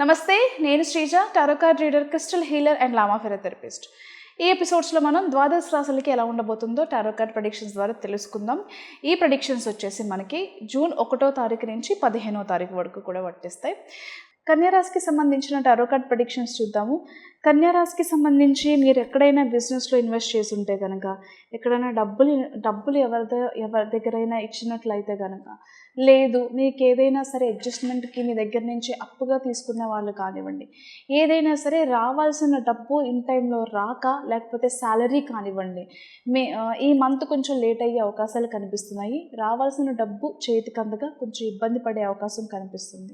నమస్తే నేను Sreeja tarot card reader crystal healer and lama fera therapist ఈ ఎపిసోడ్స్లో మనం ద్వాదశ రాశులకి ఎలా ఉండబోతుందో టారోకార్డ్ ప్రొడిక్షన్స్ ద్వారా తెలుసుకుందాం. ఈ ప్రొడిక్షన్స్ వచ్చేసి మనకి జూన్ ఒకటో తారీఖు నుంచి పదిహేనో తారీఖు వరకు కూడా వర్తిస్తాయి. కన్యారాశికి సంబంధించిన టారోకార్డ్ ప్రొడిక్షన్స్ చూద్దాము. కన్యారాశికి సంబంధించి మీరు ఎక్కడైనా బిజినెస్లో ఇన్వెస్ట్ చేసి ఉంటే కనుక ఎక్కడైనా డబ్బులు డబ్బులు ఎవరి ఎవరి దగ్గరైనా ఇచ్చినట్లయితే కనుక లేదు మీకు ఏదైనా సరే అడ్జస్ట్మెంట్కి మీ దగ్గర నుంచి అప్పుగా తీసుకునే వాళ్ళు కానివ్వండి ఏదైనా సరే రావాల్సిన డబ్బు ఇన్ టైంలో రాక లేకపోతే శాలరీ కానివ్వండి మే ఈ మంత్ కొంచెం లేట్ అయ్యే అవకాశాలు కనిపిస్తున్నాయి. రావాల్సిన డబ్బు చేతికి అందగా కొంచెం ఇబ్బంది పడే అవకాశం కనిపిస్తుంది.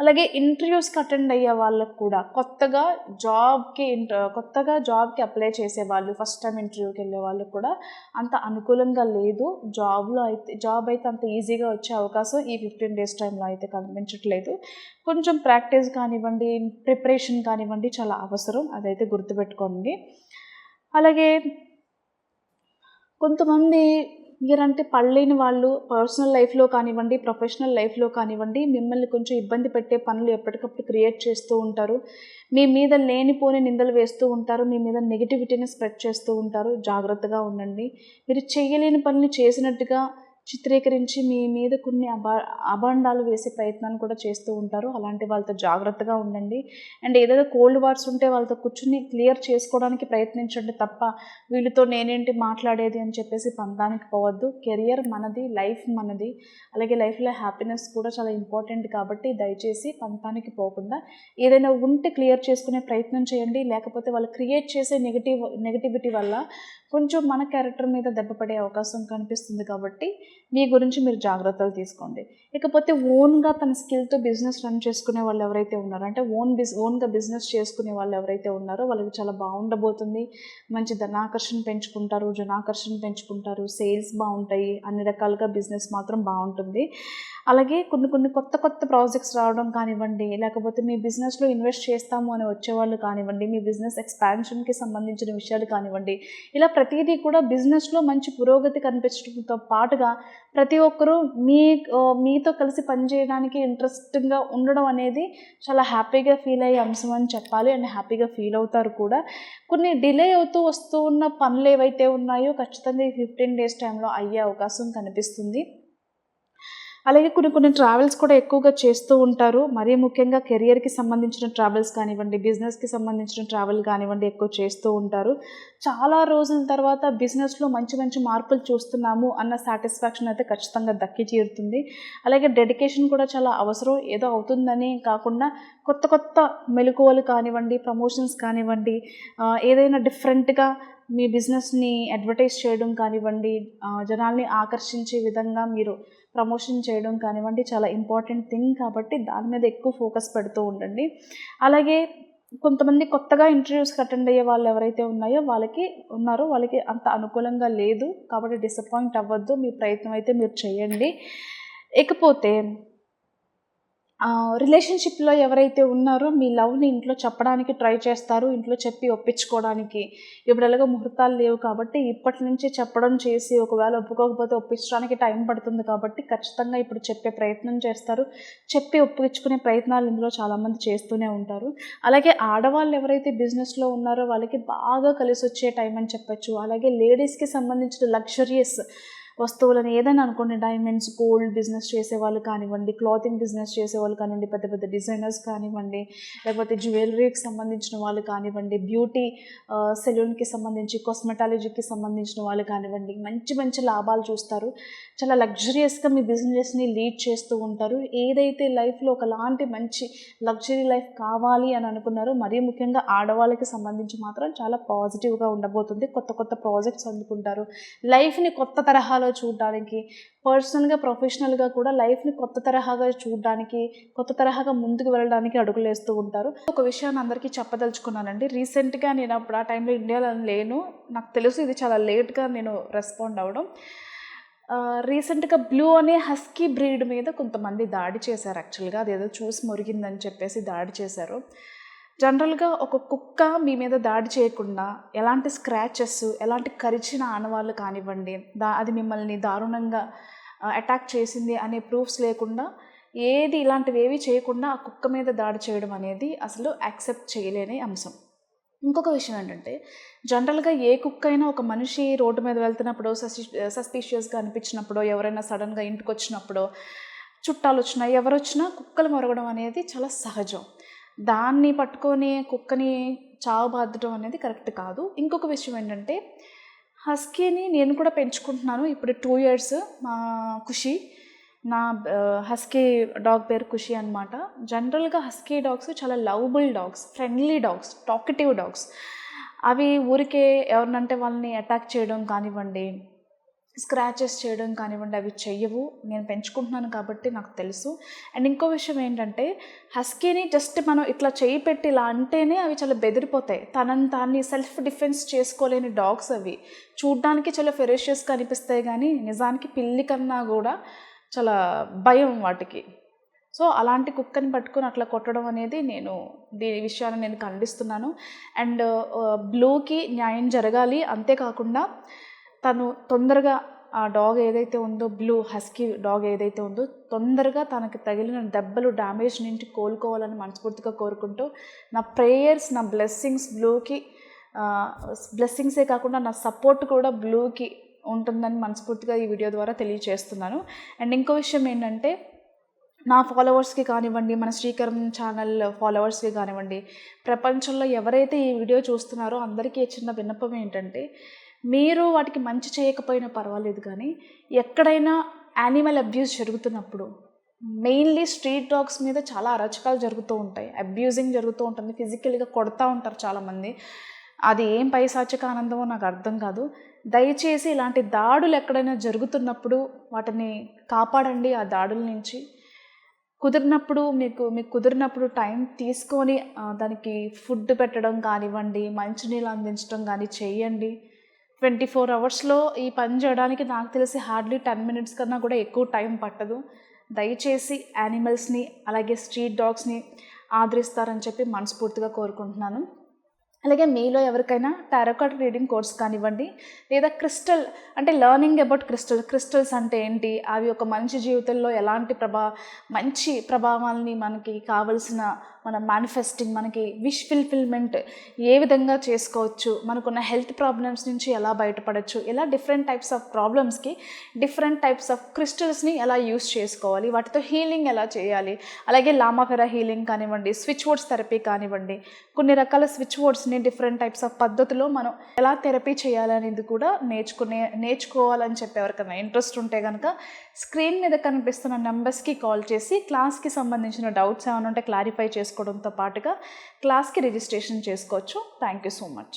అలాగే ఇంటర్వ్యూస్కి అటెండ్ అయ్యే వాళ్ళకు కూడా కొత్తగా జాబ్ జాబ్కి కొత్తగా జాబ్కి అప్లై చేసే వాళ్ళు ఫస్ట్ టైం ఇంటర్వ్యూకి వెళ్ళే వాళ్ళు కూడా అంత అనుకూలంగా లేదు. జాబ్లో అయితే జాబ్ అయితే అంత ఈజీగా వచ్చే అవకాశం ఈ ఫిఫ్టీన్ డేస్ టైంలో అయితే కనిపించట్లేదు. కొంచెం ప్రాక్టీస్ కానివ్వండి ప్రిపరేషన్ కానివ్వండి చాలా అవసరం అదైతే గుర్తుపెట్టుకోండి. అలాగే కొంతమంది మీరంటే పడలేని వాళ్ళు పర్సనల్ లైఫ్లో కానివ్వండి ప్రొఫెషనల్ లైఫ్లో కానివ్వండి మిమ్మల్ని కొంచెం ఇబ్బంది పెట్టే పనులు ఎప్పటికప్పుడు క్రియేట్ చేస్తూ ఉంటారు. మీ మీద లేనిపోని నిందలు వేస్తూ ఉంటారు. మీ మీద నెగిటివిటీని స్ప్రెడ్ చేస్తూ ఉంటారు. జాగ్రత్తగా ఉండండి. మీరు చేయలేని పనులు చేసినట్టుగా చిత్రీకరించి మీ మీద కొన్ని అబా అభాండాలు వేసే ప్రయత్నాలు కూడా చేస్తూ ఉంటారు. అలాంటి వాళ్ళతో జాగ్రత్తగా ఉండండి. అండ్ ఏదైనా కోల్డ్ వార్స్ ఉంటే వాళ్ళతో కూర్చుని క్లియర్ చేసుకోవడానికి ప్రయత్నించండి తప్ప వీళ్ళతో నేనేంటి మాట్లాడేది అని చెప్పేసి పంతానికి పోవద్దు. కెరియర్ మనది లైఫ్ మనది. అలాగే లైఫ్లో హ్యాపీనెస్ కూడా చాలా ఇంపార్టెంట్ కాబట్టి దయచేసి పంతానికి పోకుండా ఏదైనా ఉంటే క్లియర్ చేసుకునే ప్రయత్నం చేయండి. లేకపోతే వాళ్ళు క్రియేట్ చేసే నెగిటివ్ నెగిటివిటీ వల్ల కొంచెం మన క్యారెక్టర్ మీద దెబ్బపడే అవకాశం కనిపిస్తుంది కాబట్టి మీ గురించి మీరు జాగ్రత్తలు తీసుకోండి. ఇకపోతే ఓన్గా తన స్కిల్తో బిజినెస్ రన్ చేసుకునే వాళ్ళు ఎవరైతే ఉన్నారో అంటే ఓన్ బిజ్ ఓన్గా బిజినెస్ చేసుకునే వాళ్ళు ఎవరైతే ఉన్నారో వాళ్ళకి చాలా బాగుండబోతుంది. మంచి ధనాకర్షణ పెంచుకుంటారు జనాకర్షణ పెంచుకుంటారు సేల్స్ బాగుంటాయి అన్ని రకాలుగా బిజినెస్ మాత్రం బాగుంటుంది. అలాగే కొన్ని కొన్ని కొత్త కొత్త ప్రాజెక్ట్స్ రావడం కానివ్వండి లేకపోతే మీ బిజినెస్లో ఇన్వెస్ట్ చేస్తాము అని వచ్చేవాళ్ళు కానివ్వండి మీ బిజినెస్ ఎక్స్పాన్షన్కి సంబంధించిన విషయాలు కానివ్వండి ఇలా ప్రతిదీ కూడా బిజినెస్లో మంచి పురోగతి కనిపించడంతో పాటుగా ప్రతి ఒక్కరూ మీ మీతో కలిసి పనిచేయడానికి ఇంట్రెస్టింగ్గా ఉండడం అనేది చాలా హ్యాపీగా ఫీల్ అయ్యే అంశం అని చెప్పాలి. అండ్ హ్యాపీగా ఫీల్ అవుతారు కూడా. కొన్ని డిలే అవుతూ వస్తూ ఉన్న పనులు ఏవైతే ఉన్నాయో ఖచ్చితంగా ఈ ఫిఫ్టీన్ డేస్ టైంలో అయ్యే అవకాశం కనిపిస్తుంది. అలాగే కొన్ని కొన్ని ట్రావెల్స్ కూడా ఎక్కువగా చేస్తూ ఉంటారు. మరీ ముఖ్యంగా కెరియర్కి సంబంధించిన ట్రావెల్స్ కానివ్వండి బిజినెస్కి సంబంధించిన ట్రావెల్ కానివ్వండి ఎక్కువ చేస్తూ ఉంటారు. చాలా రోజుల తర్వాత బిజినెస్లో మంచి మంచి మార్పులు చూస్తున్నాము అన్న సాటిస్ఫాక్షన్ అయితే ఖచ్చితంగా దక్కి తీరుతుంది. అలాగే డెడికేషన్ కూడా చాలా అవసరం. ఏదో అవుతుందని కాకుండా కొత్త కొత్త మెలకువలు కానివ్వండి ప్రమోషన్స్ కానివ్వండి ఏదైనా డిఫరెంట్గా మీ బిజినెస్ని అడ్వర్టైజ్ చేయడం కానివ్వండి జనాల్ని ఆకర్షించే విధంగా మీరు ప్రమోషన్ చేయడం కానివ్వండి చాలా ఇంపార్టెంట్ థింగ్ కాబట్టి దాని మీద ఎక్కువ ఫోకస్ పెడుతూ ఉండండి. అలాగే కొంతమంది కొత్తగా ఇంటర్వ్యూస్కి అటెండ్ అయ్యే వాళ్ళు ఎవరైతే ఉన్నాయో వాళ్ళకి ఉన్నారో వాళ్ళకి అంత అనుకూలంగా లేదు కాబట్టి డిసప్పాయింట్ అవ్వద్దు మీ ప్రయత్నం అయితే మీరు చేయండి. ఇకపోతే రిలేషన్షిప్లో ఎవరైతే ఉన్నారో మీ లవ్ని ఇంట్లో చెప్పడానికి ట్రై చేస్తారు ఇంట్లో చెప్పి ఒప్పించుకోవడానికి. ఇప్పుడు ఎలాగో ముహూర్తాలు లేవు కాబట్టి ఇప్పటి నుంచి చెప్పడం చేసి ఒకవేళ ఒప్పుకోకపోతే ఒప్పించడానికి టైం పడుతుంది కాబట్టి ఖచ్చితంగా ఇప్పుడు చెప్పే ప్రయత్నం చేస్తారు. చెప్పి ఒప్పించుకునే ప్రయత్నాలు ఇందులో చాలామంది చేస్తూనే ఉంటారు. అలాగే ఆడవాళ్ళు ఎవరైతే బిజినెస్లో ఉన్నారో వాళ్ళకి బాగా కలిసి వచ్చే టైం అని చెప్పొచ్చు. అలాగే లేడీస్కి సంబంధించిన లగ్జరియస్ వస్తువులను ఏదైనా అనుకోండి డైమండ్స్ గోల్డ్ బిజినెస్ చేసేవాళ్ళు కానివ్వండి క్లాతింగ్ బిజినెస్ చేసేవాళ్ళు కానివ్వండి పెద్ద పెద్ద డిజైనర్స్ కానివ్వండి లేకపోతే జ్యువెలరీకి సంబంధించిన వాళ్ళు కానివ్వండి బ్యూటీ సెలూన్కి సంబంధించి కాస్మెటాలజీకి సంబంధించిన వాళ్ళు కానివ్వండి మంచి మంచి లాభాలు చూస్తారు. చాలా లగ్జరియస్గా మీ బిజినెస్ని లీడ్ చేస్తూ ఉంటారు. ఏదైతే లైఫ్లో ఒకలాంటి మంచి లగ్జరీ లైఫ్ కావాలి అని అనుకున్నారో మరీ ముఖ్యంగా ఆడవాళ్ళకి సంబంధించి మాత్రం చాలా పాజిటివ్గా ఉండబోతుంది. కొత్త కొత్త ప్రాజెక్ట్స్ అందుకుంటారు. లైఫ్ని కొత్త తరహాలో చూడడానికి పర్సనల్గా ప్రొఫెషనల్గా కూడా లైఫ్ని కొత్త తరహాగా చూడడానికి కొత్త తరహాగా ముందుకు వెళ్ళడానికి అడుగులు వేస్తూ ఉంటారు. ఒక విషయాన్ని అందరికీ చెప్పదలుచుకున్నానండి. రీసెంట్గా నేను అప్పుడు ఆ టైంలో ఇండియాలో లేను నాకు తెలుసు ఇది చాలా లేట్గా నేను రెస్పాండ్ అవ్వడం రీసెంట్గా బ్లూ అనే హస్కీ బ్రీడ్ మీద కొంతమంది దాడి చేశారు యాక్చువల్గా అదేదో చూసి మురిగిందని చెప్పేసి దాడి చేశారు. జనరల్గా ఒక కుక్క మీ మీద దాడి చేయకుండా ఎలాంటి స్క్రాచెస్ ఎలాంటి కరిచిన ఆనవాళ్ళు కానివ్వండి దా అది మిమ్మల్ని దారుణంగా అటాక్ చేసింది అనే ప్రూఫ్స్ లేకుండా ఏది ఇలాంటివి ఏవి చేయకుండా ఆ కుక్క మీద దాడి చేయడం అనేది అసలు యాక్సెప్ట్ చేయలేని అంశం. ఇంకొక విషయం ఏంటంటే జనరల్గా ఏ కుక్క అయినా ఒక మనిషి రోడ్డు మీద వెళ్తున్నప్పుడు సస్పి సస్పీషియస్గా అనిపించినప్పుడు ఎవరైనా సడన్గా ఇంటికి వచ్చినప్పుడు చుట్టాలు వచ్చినా ఎవరు వచ్చినా కుక్కలు మొరగడం అనేది చాలా సహజం. దాన్ని పట్టుకొని కుక్కని చావు బాధడం అనేది కరెక్ట్ కాదు. ఇంకొక విషయం ఏంటంటే హస్కీని నేను కూడా పెంచుకుంటున్నాను. ఇప్పుడు టూ ఇయర్స్ మా ఖుషి నా హస్కీ డాగ్ పేరు ఖుషి అనమాట జనరల్గా హస్కీ డాగ్స్ చాలా lovable dogs friendly dogs talkative dogs. అవి ఊరికే ఎవరినంటే వాళ్ళని అటాక్ చేయడం కానివ్వండి స్క్రాచెస్ చేయడం కానివ్వండి అవి చెయ్యవు. నేను పెంచుకుంటున్నాను కాబట్టి నాకు తెలుసు. అండ్ ఇంకో విషయం ఏంటంటే హస్కీని జస్ట్ మనం ఇట్లా చేయి పెట్టి ఇలా అంటేనే అవి చాలా బెదిరిపోతాయి. తనని తాన్ని సెల్ఫ్ డిఫెన్స్ చేసుకోలేని డాగ్స్ అవి. చూడ్డానికి చాలా ఫెరేషియస్గా అనిపిస్తాయి కానీ నిజానికి పిల్లి కన్నా కూడా చాలా భయం వాటికి. సో అలాంటి కుక్కని పట్టుకొని అట్లా కొట్టడం అనేది నేను దీని విషయాన్ని నేను ఖండిస్తున్నాను. అండ్ బ్లూకి న్యాయం జరగాలి. అంతేకాకుండా తను తొందరగా ఆ డాగ్ ఏదైతే ఉందో బ్లూ హస్కీ డాగ్ ఏదైతే ఉందో తొందరగా తనకు తగిలిన దెబ్బలు డ్యామేజ్ నుంచి కోలుకోవాలని మనస్ఫూర్తిగా కోరుకుంటూ నా ప్రేయర్స్ నా బ్లెస్సింగ్స్ బ్లూకి బ్లెస్సింగ్సే కాకుండా నా సపోర్ట్ కూడా బ్లూకి ఉంటుందని మనస్ఫూర్తిగా ఈ వీడియో ద్వారా తెలియజేస్తున్నాను అండ్ ఇంకో విషయం ఏంటంటే నా ఫాలోవర్స్కి కానివ్వండి మన శ్రీకరం ఛానల్ ఫాలోవర్స్కి కానివ్వండి ప్రపంచంలో ఎవరైతే ఈ వీడియో చూస్తున్నారో అందరికీ చిన్న విన్నపం ఏంటంటే మీరు వాటికి మంచి చేయకపోయినా పర్వాలేదు కానీ ఎక్కడైనా యానిమల్ అబ్యూస్ జరుగుతున్నప్పుడు మెయిన్లీ స్ట్రీట్ డాగ్స్ మీద చాలా అరచకాలు జరుగుతూ ఉంటాయి. అబ్యూజింగ్ జరుగుతూ ఉంటుంది. ఫిజికల్గా కొడతా ఉంటారు చాలామంది. అది ఏం పైశాచిక ఆనందమో నాకు అర్థం కాదు. దయచేసి ఇలాంటి దాడులు ఎక్కడైనా జరుగుతున్నప్పుడు వాటిని కాపాడండి ఆ దాడుల నుంచి. కుదిరినప్పుడు మీకు మీకు కుదిరినప్పుడు టైం తీసుకొని దానికి ఫుడ్ పెట్టడం కానివ్వండి మంచినీళ్ళు అందించడం కానీ చేయండి. ట్వంటీ ఫోర్ అవర్స్లో ఈ పని చేయడానికి నాకు తెలిసి హార్డ్లీ టెన్ మినిట్స్ కన్నా కూడా ఎక్కువ టైం పట్టదు. దయచేసి యానిమల్స్ని అలాగే స్ట్రీట్ డాగ్స్ని ఆదరిస్తారని చెప్పి మనస్ఫూర్తిగా కోరుకుంటున్నాను. అలాగే మీలో ఎవరికైనా టారోకాట్ రీడింగ్ కోర్స్ కానివ్వండి లేదా క్రిస్టల్ అంటే లర్నింగ్ అబౌట్ క్రిస్టల్ క్రిస్టల్స్ అంటే ఏంటి అవి ఒక మనిషి జీవితంలో ఎలాంటి ప్రభా మంచి ప్రభావాల్ని మనకి కావలసిన మన మేనిఫెస్టింగ్ మనకి విష్ ఫిల్ఫిల్మెంట్ ఏ విధంగా చేసుకోవచ్చు మనకున్న హెల్త్ ప్రాబ్లమ్స్ నుంచి ఎలా బయటపడవచ్చు ఇలా డిఫరెంట్ టైప్స్ ఆఫ్ ప్రాబ్లమ్స్కి డిఫరెంట్ టైప్స్ ఆఫ్ క్రిస్టల్స్ని ఎలా యూస్ చేసుకోవాలి వాటితో హీలింగ్ ఎలా చేయాలి అలాగే లామాఫెరా హీలింగ్ కానివ్వండి స్విచ్ వర్డ్స్ థెరపీ కానివ్వండి కొన్ని రకాల స్విచ్ వర్డ్స్ని డిఫరెంట్ టైప్స్ ఆఫ్ పద్ధతిలో మనం ఎలా థెరపీ చేయాలనేది కూడా నేర్చుకునే నేర్చుకోవాలని చెప్పి ఎవరికైనా ఇంట్రెస్ట్ ఉంటే కనుక స్క్రీన్ మీద కనిపిస్తున్న నెంబర్స్కి కాల్ చేసి క్లాస్కి సంబంధించిన డౌట్స్ ఏమైనా ఉంటే క్లారిఫై చేసుకోవడంతో పాటుగా క్లాస్కి రిజిస్ట్రేషన్ చేసుకోవచ్చు. Thank you so much.